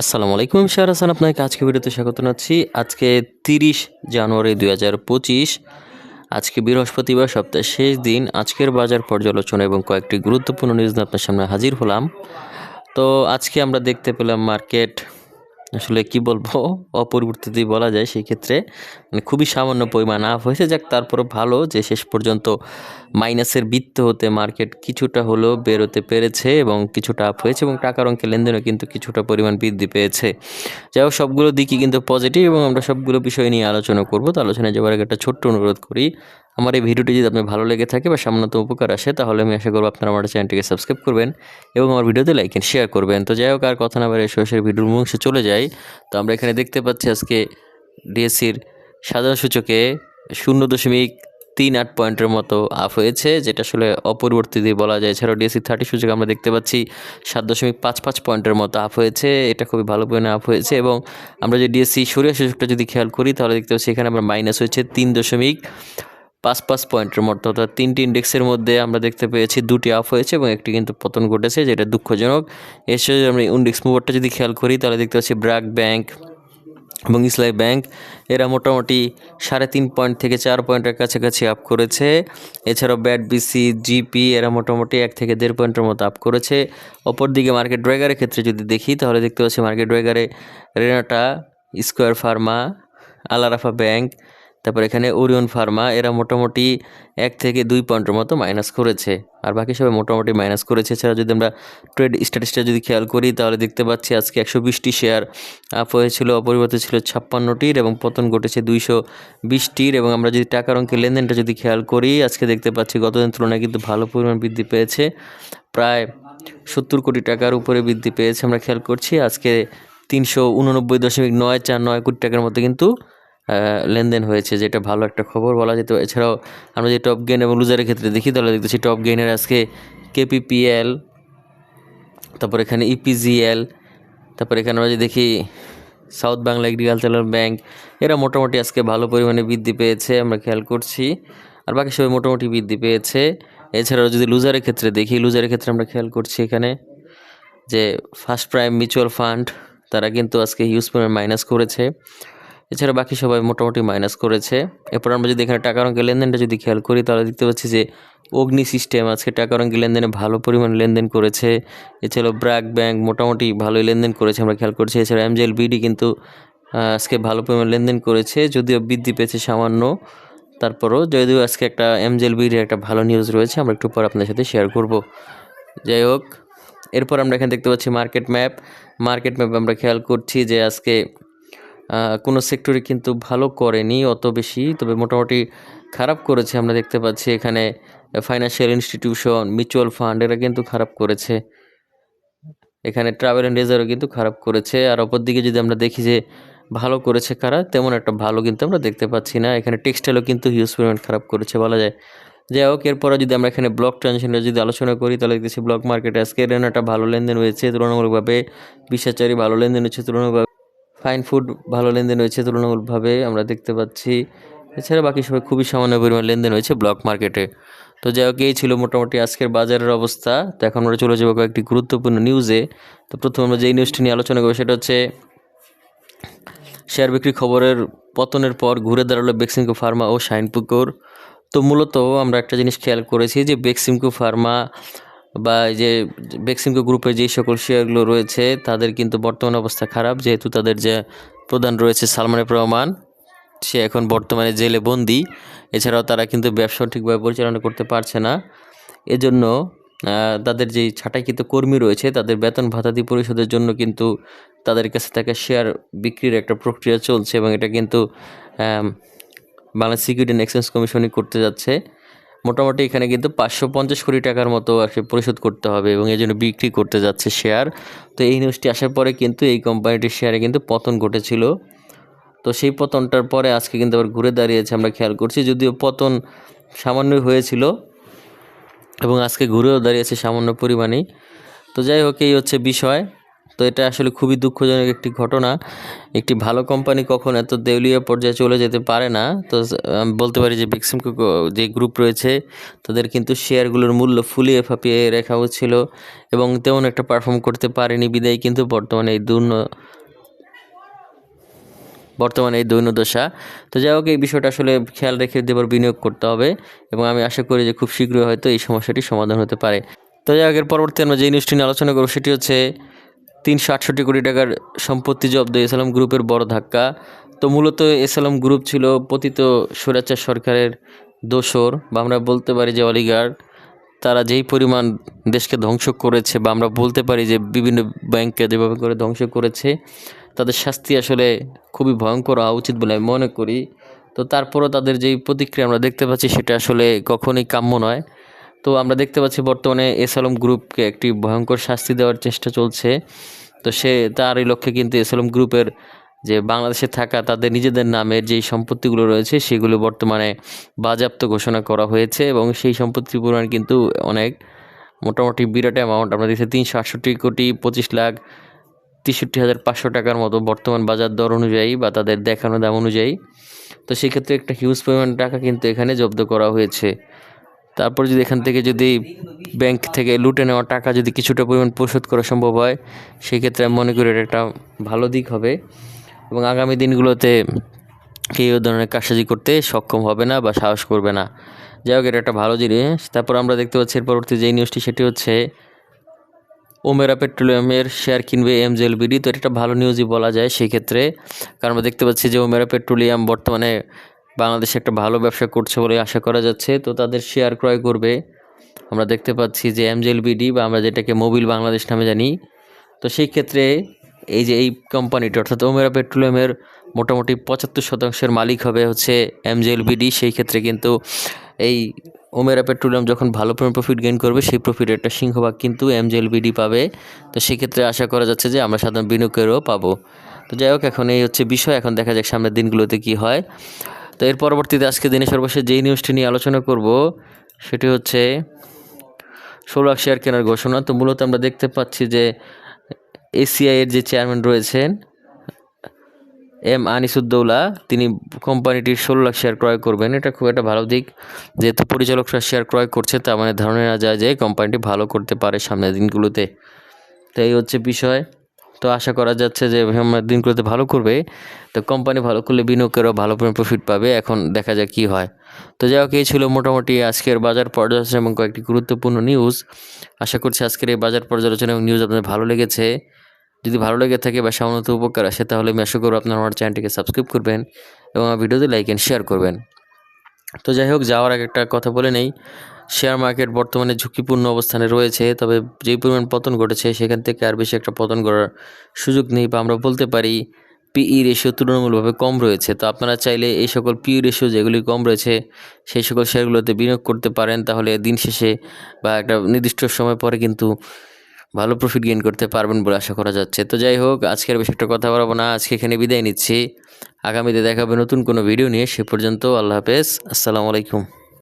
আসসালামু আলাইকুম শাহর হাসান, আপনাকে আজকে ভিডিওতে স্বাগত জানাচ্ছি। আজকে তিরিশ জানুয়ারি দুই হাজার পঁচিশ, আজকে বৃহস্পতিবার, সপ্তাহের শেষ দিন। আজকের বাজার পর্যালোচনা এবং কয়েকটি গুরুত্বপূর্ণ নিউজ আপনার সামনে হাজির হলাম। তো আজকে আমরা দেখতে পেলাম মার্কেট আসলে কি বলব, অপরিবর্তিতই বলা যায় সেই ক্ষেত্রে মানে খুবই সামান্য পরিমাণ আপ হয়েছে, যাক তারপরে ভালো যে শেষ পর্যন্ত মাইনাসের বৃত্ত হতে মার্কেট কিছুটা হলেও বেরোতে পেরেছে এবং কিছুটা আপ হয়েছে এবং টাকার অঙ্কের লেনদেনও কিন্তু কিছুটা পরিমাণ বৃদ্ধি পেয়েছে। যাই হোক, সবগুলো দিকই কিন্তু পজিটিভ এবং আমরা সবগুলো বিষয় নিয়ে আলোচনা করব। তো আলোচনায় যাওয়ার আগে একটা ছোট্ট অনুরোধ করি আমার এই ভিডিওটি যদি আপনার ভালো লেগে থাকে বা সামান্যতম উপকার আসে, তাহলে আমি আশা করব আপনারা আমার চ্যানেলটিকে সাবস্ক্রাইব করবেন এবং আমার ভিডিওতে লাইক এন্ড শেয়ার করবেন। তো যাই হোক, আর কথা না বাড়ে সরাসরি ভিডিওর মুখে চলে যাই। তো আমরা এখানে দেখতে পাচ্ছি আজকে ডিএসসির সাধারণ সূচকে শূন্য দশমিক তিন আট পয়েন্টের মতো আপ হয়েছে, যেটা আসলে অপরিবর্তিত বলা যায়। এছাড়াও ডিএসসি থার্টি সূচক আমরা দেখতে পাচ্ছি সাত দশমিক পাঁচ পাঁচ পয়েন্টের মতো আপ হয়েছে, এটা খুবই ভালো পরিমাণে আপ হয়েছে এবং আমরা যে ডিএসসি সরিয়া সূচকটা যদি খেয়াল করি, তাহলে দেখতে পাচ্ছি এখানে আমরা মাইনাস হয়েছে তিন দশমিক পাঁচ পাঁচ পয়েন্টের মতো অর্থাৎ তিনটি ইন্ডেক্সের মধ্যে আমরা দেখতে পেয়েছি দুটি আপ হয়েছে এবং একটি কিন্তু পতন ঘটেছে, যেটা দুঃখজনক। এসে আমরা ইন্ডেক্স মুভারটা যদি খেয়াল করি, তাহলে দেখতে পাচ্ছি ব্র্যাক ব্যাংক এবং ইসলাই ব্যাংক এরা মোটামুটি সাড়ে তিন পয়েন্ট থেকে চার পয়েন্টের কাছাকাছি আপ করেছে। এছাড়াও ব্যাট বিসি জিপি এরা মোটামুটি এক থেকে দেড় পয়েন্টের মতো আপ করেছে। অপরদিকে মার্কেট ড্রাইগারের ক্ষেত্রে যদি দেখি, তাহলে দেখতে পাচ্ছি মার্কেট ড্রাইগারে Renata square Pharma Al-Arafah bank তারপর এখানে ওরিয়ন ফার্মা, এরা মোটামুটি এক থেকে দুই পয়েন্টের মতো মাইনাস করেছে। আর বাকি সবাই মোটামুটি মাইনাস করেছে। এছাড়া যদি আমরা ট্রেড স্ট্যাটিসটা যদি খেয়াল করি, তাহলে দেখতে পাচ্ছি আজকে একশো বিশটি শেয়ার আপ হয়েছিল অপরিবর্তিত ছিল ছাপ্পান্নটির এবং পতন ঘটেছে দুইশো বিশটির। এবং আমরা যদি টাকার অঙ্কের লেনদেনটা যদি খেয়াল করি, আজকে দেখতে পাচ্ছি গতদিন তুলনায় কিন্তু ভালো পরিমাণ বৃদ্ধি পেয়েছে। প্রায় সত্তর কোটি টাকার উপরে বৃদ্ধি পেয়েছে। আমরা খেয়াল করছি আজকে তিনশো উননব্বই দশমিক নয় চার নয় কোটি টাকার মতো কিন্তু লেনদেন হয়েছে, যেটা ভালো একটা খবর বলা যেত এছাড়াও আমরা যে টপ গেইন এবং লুজারের ক্ষেত্রে দেখি, তাহলে দেখতেছি টপ গেইনের আজকে কেপিপিএল তারপর এখানে E ইপিজিএল তারপর এখানে আমরা যদি দেখি সাউথ বাংলা এগ্রিকালচারাল ব্যাংক এরা মোটামুটি আজকে ভালো পরিমাণে বৃদ্ধি পেয়েছে, আমরা খেয়াল করছি। আর বাকি সবাই মোটামুটি বৃদ্ধি পেয়েছে। এছাড়াও যদি লুজারের ক্ষেত্রে দেখি লুজারের ক্ষেত্রে আমরা খেয়াল করছি এখানে যে ফার্স্ট প্রাইম মিউচুয়াল ফান্ড তারা কিন্তু আজকে হিউজ পরিমাণ মাইনাস করেছে। এছাড়া বাকি সবাই মোটামুটি মাইনাস করেছে। এরপর আমরা যদি এখানে টাকার অঙ্কের লেনদেনটা যদি খেয়াল করি, তাহলে দেখতে পাচ্ছি যে অগ্নি সিস্টেম আজকে টাকার অঙ্কের লেনদেনে ভালো পরিমাণ লেনদেন করেছে। এছাড়াও ব্র্যাক ব্যাংক মোটামুটি ভালোই লেনদেন করেছে আমরা খেয়াল করছি। এছাড়া এমজেল বিডি কিন্তু আজকে ভালো পরিমাণ লেনদেন করেছে, যদিও বৃদ্ধি পেয়েছে সামান্য। তারপরও যদিও আজকে একটা এমজেল বিডির একটা ভালো নিউজ রয়েছে, আমরা একটু পর আপনার সাথে শেয়ার করব। যাই হোক, এরপর আমরা এখানে দেখতে পাচ্ছি মার্কেট ম্যাপ মার্কেট ম্যাপ আমরা খেয়াল করছি যে আজকে কোনো সেক্টরে কিন্তু ভালো করেনি, অত বেশি। তবে মোটামুটি খারাপ করেছে, আমরা দেখতে পাচ্ছি এখানে ফাইন্যান্সিয়াল ইনস্টিটিউশন মিউচুয়াল ফান্ড এরা কিন্তু খারাপ করেছে। এখানে ট্রাভেল অ্যান্ড রেজারও কিন্তু খারাপ করেছে। আর অপর দিকে যদি আমরা দেখি যে ভালো করেছে কারা, তেমন একটা ভালো কিন্তু আমরা দেখতে পাচ্ছি না। এখানে টেক্সটাইলও কিন্তু হিউজ পরিমাণ খারাপ করেছে, বলা যায়। যাই হোক, এরপরে যদি আমরা এখানে ব্লক ট্রানজেকশনের যদি আলোচনা করি, তাহলে দেখতেছি ব্লক মার্কেটে আজকে রেনাটা ভালো লেনদেন হয়েছে। তুলনামূলকভাবে বিশ্বাচারী ভালো লেনদেন হয়েছে তুলনামূলকভাবে ফাইন ফুড ভালো লেনদেন হয়েছে, তুলনামূলকভাবে আমরা দেখতে পাচ্ছি। এছাড়া বাকি সবাই খুবই সামান্য পরিমাণ লেনদেন হয়েছে ব্লক মার্কেটে তো যাই হোক, এই ছিল মোটামুটি আজকের বাজারের অবস্থা। তো এখন আমরা চলে যাব কয়েকটি গুরুত্বপূর্ণ নিউজে তো প্রথমে আমরা যেই নিউজটি নিয়ে আলোচনা করব, সেটা হচ্ছে শেয়ার বিক্রি খবরের পতনের পর ঘুরে দাঁড়াল বেক্সিমকো ফার্মা ও শাইনপুকুর তো মূলত আমরা একটা জিনিস খেয়াল করেছি যে বেক্সিমকো ফার্মা বা যে বেক্সিমকো গ্রুপের যেই সকল শেয়ারগুলো রয়েছে, তাদের কিন্তু বর্তমান অবস্থা খারাপ। যেহেতু তাদের যে প্রধান রয়েছে সালমানের রহমান, সে এখন বর্তমানে জেলে বন্দি। এছাড়াও তারা কিন্তু ব্যবসা ঠিকভাবে পরিচালনা করতে পারছে না। এজন্য তাদের যেই ছাঁটাইকৃত কর্মী রয়েছে, তাদের বেতন ভাতাদি পরিশোধের জন্য কিন্তু তাদের কাছে থাকা শেয়ার বিক্রির একটা প্রক্রিয়া চলছে এবং এটা কিন্তু বাংলাদেশ সিকিউরিটি অ্যান্ড এক্সচেঞ্জ কমিশনই করতে যাচ্ছে। মোটামুটি এখানে কিন্তু পাঁচশো পঞ্চাশ কোটি টাকার মতো কি পরিশোধ করতে হবে এবং এই জন্য বিক্রি করতে যাচ্ছে শেয়ার তো এই নিউজটি আসার পরে কিন্তু এই কোম্পানিটির শেয়ারে কিন্তু পতন ঘটেছিল। তো সেই পতনটার পরে আজকে কিন্তু আবার ঘুরে দাঁড়িয়েছে, আমরা খেয়াল করছি, যদিও পতন সামান্যই হয়েছিল এবং আজকে ঘুরেও দাঁড়িয়েছে সামান্য পরিমাণেই। তো যাই হোক, এই হচ্ছে বিষয়। তো এটা আসলে খুবই দুঃখজনক একটি ঘটনা। একটি ভালো কোম্পানি কখন এত দেউলিয়া পর্যায়ে চলে যেতে পারে না। তো বলতে পারি যে বিক্সিম যে গ্রুপ রয়েছে, তাদের কিন্তু শেয়ারগুলোর মূল্য ফুলিয়ে ফাঁপিয়ে রাখা হচ্ছিল এবং তেমন একটা পারফর্ম করতে পারেনি বিদায় কিন্তু বর্তমানে এই দুর্ন বর্তমানে এই দৈন্যদশা। তো যাই হোক, এই বিষয়টা আসলে খেয়াল রেখে দেবার বিনিয়োগ করতে হবে এবং আমি আশা করি যে খুব শীঘ্রই হয়তো এই সমস্যাটি সমাধান হতে পারে। তো যাই হোক, এর পরবর্তী আমরা যে নিউজটি নিয়ে আলোচনা করব সেটি হচ্ছে তিনশো আটষট্টি কোটি টাকার সম্পত্তি জব্দ এসালাম গ্রুপের বড় ধাক্কা। তো মূলত এসালাম গ্রুপ ছিল পতিত স্বৈরাচার সরকারের দোসর বা আমরা বলতে পারি যে অলিগার্ড তারা যেই পরিমাণ দেশকে ধ্বংস করেছে বা আমরা বলতে পারি যে বিভিন্ন ব্যাংককে যেভাবে করে ধ্বংস করেছে, তাদের শাস্তি আসলে খুবই ভয়ঙ্কর হওয়া উচিত বলে আমি মনে করি। তো তারপরও তাদের যেই প্রতিক্রিয়া আমরা দেখতে পাচ্ছি সেটা আসলে কখনোই কাম্য নয়। তো আমরা দেখতে পাচ্ছি বর্তমানে এস আলম গ্রুপকে একটি ভয়ঙ্কর শাস্তি দেওয়ার চেষ্টা চলছে। তো সে তার এই লক্ষ্যে কিন্তু এস আলম গ্রুপের যে বাংলাদেশে থাকা তাদের নিজেদের নামের যেই সম্পত্তিগুলো রয়েছে, সেগুলো বর্তমানে বাজেয়াপ্ত ঘোষণা করা হয়েছে এবং সেই সম্পত্তির পরিমাণ কিন্তু অনেক। মোটামুটি বিরাট অ্যামাউন্ট আমরা দেখছি তিনশো আটষট্টি কোটি পঁচিশ লাখ তেষট্টি হাজার পাঁচশো টাকার মতো বর্তমান বাজার দর অনুযায়ী বা তাদের দেখানো দাম অনুযায়ী। তো সেক্ষেত্রে একটা হিউজ পরিমাণ টাকা কিন্তু এখানে জব্দ করা হয়েছে। তারপর যদি এখান থেকে যদি ব্যাংক থেকে লুটে নেওয়া টাকা যদি কিছুটা পরিমাণ পরিশোধ করা সম্ভব হয়, সেক্ষেত্রে আমি মনে করি এটা একটা ভালো দিক হবে। এবং আগামী দিনগুলোতে কেউ ধরনের কাজসাজি করতে সক্ষম হবে না বা সাহস করবে না। যাই হোক, এটা একটা ভালো জিনিস। তারপর আমরা দেখতে পাচ্ছি এর পরবর্তী যেই নিউজটি সেটি হচ্ছে ওমেরা পেট্রোলিয়ামের শেয়ার কিনবে এমজেলবিডি। তো এটা একটা ভালো নিউজই বলা যায় সেই ক্ষেত্রে কারণ আমরা দেখতে পাচ্ছি যে ওমেরা পেট্রোলিয়াম বর্তমানে বাংলাদেশে একটা ভালো ব্যবসা করছে বলে আশা করা যাচ্ছে। তো তাদের শেয়ার ক্রয় করবে। আমরা দেখতে পাচ্ছি যে এমজেলবিডি বা আমরা যেটাকে মোবিল বাংলাদেশ নামে জানি। তো সেই ক্ষেত্রে এই যে এই কোম্পানিটা অর্থাৎ ওমেরা পেট্রোলিয়ামের মোটামুটি পঁচাত্তর শতাংশের মালিক হবে হচ্ছে এমজেএলবিডি সেই ক্ষেত্রে কিন্তু এই ওমেরা পেট্রোলিয়াম যখন ভালো পরিমাণ প্রফিট গেইন করবে, সেই প্রফিটের একটা সিংহভাগ কিন্তু এমজেএলবিডি পাবে। তো সেক্ষেত্রে আশা করা যাচ্ছে যে আমরা সাধারণ বিনিয়োগেরও পাবো। তো যাই হোক, এখন এই হচ্ছে বিষয়। এখন দেখা যাক সামনের দিনগুলোতে কি হয়। তো এর পরবর্তীতে আজকে দিনে সর্বশেষ যেই নিউজটি নিয়ে আলোচনা করব, সেটি হচ্ছে ষোলো লাখ শেয়ার কেনার ঘোষণা। তো মূলত আমরা দেখতে পাচ্ছি যে এসিআই এর যে চেয়ারম্যান রয়েছেন, এম আনিসুদ্দৌলা, তিনি কোম্পানিটির ষোলো লাখ শেয়ার ক্রয় করবেন। এটা খুব একটা ভালো দিক, যেহেতু পরিচালকরা শেয়ার ক্রয় করছে, তার মানে ধারণা যায় যে কোম্পানিটি ভালো করতে পারে সামনের দিনগুলোতে। তো এই হচ্ছে বিষয়। তো আশা করা যাচ্ছে যে দিনগুলোতে ভালো করবে। তো কোম্পানি ভালো করলে বিনিয়োগেরও ভালো প্রফিট পাবে। এখন দেখা যাক কী হয়। তো যাই হোক, এই ছিল মোটামুটি আজকের বাজার পর্যালোচনা এবং কয়েকটি গুরুত্বপূর্ণ নিউজ আশা করছি আজকের এই বাজার পর্যালোচনা এবং নিউজ আপনাদের ভালো লেগেছে। যদি ভালো লেগে থাকে বা সামান্য উপকার আসে, তাহলে আমি আশা করব আপনার আমার চ্যানেলটিকে সাবস্ক্রাইব করবেন এবং আমার ভিডিওতে লাইক অ্যান্ড শেয়ার করবেন। তো যাই হোক, যাওয়ার আগে একটা কথা বলে নেই। শেয়ার মার্কেট বর্তমানে ঝুঁকিপূর্ণ অবস্থানে রয়েছে, তবে যেই পরিমাণ পতন ঘটেছে, সেখান থেকে আর বেশি একটা পতন করার সুযোগ নেই বা আমরা বলতে পারি পিই রেশিও তুলনামূলকভাবে কম রয়েছে। তো আপনারা চাইলে এই সকল পিই রেশিও যেগুলি কম রয়েছে, সেই সকল শেয়ারগুলোতে বিনিয়োগ করতে পারেন। তাহলে দিন শেষে বা একটা নির্দিষ্ট সময় পরে কিন্তু ভালো প্রফিট গেইন করতে পারবেন বলে আশা করা যাচ্ছে। তো যাই হোক, আজকের বেশি একটা কথা বলব না। আজকে এখানে বিদায় নিচ্ছি। আগামীতে দেখাবে নতুন কোনো ভিডিও নিয়ে। সে পর্যন্ত আল্লাহ হাফেজ। আসসালামু আলাইকুম।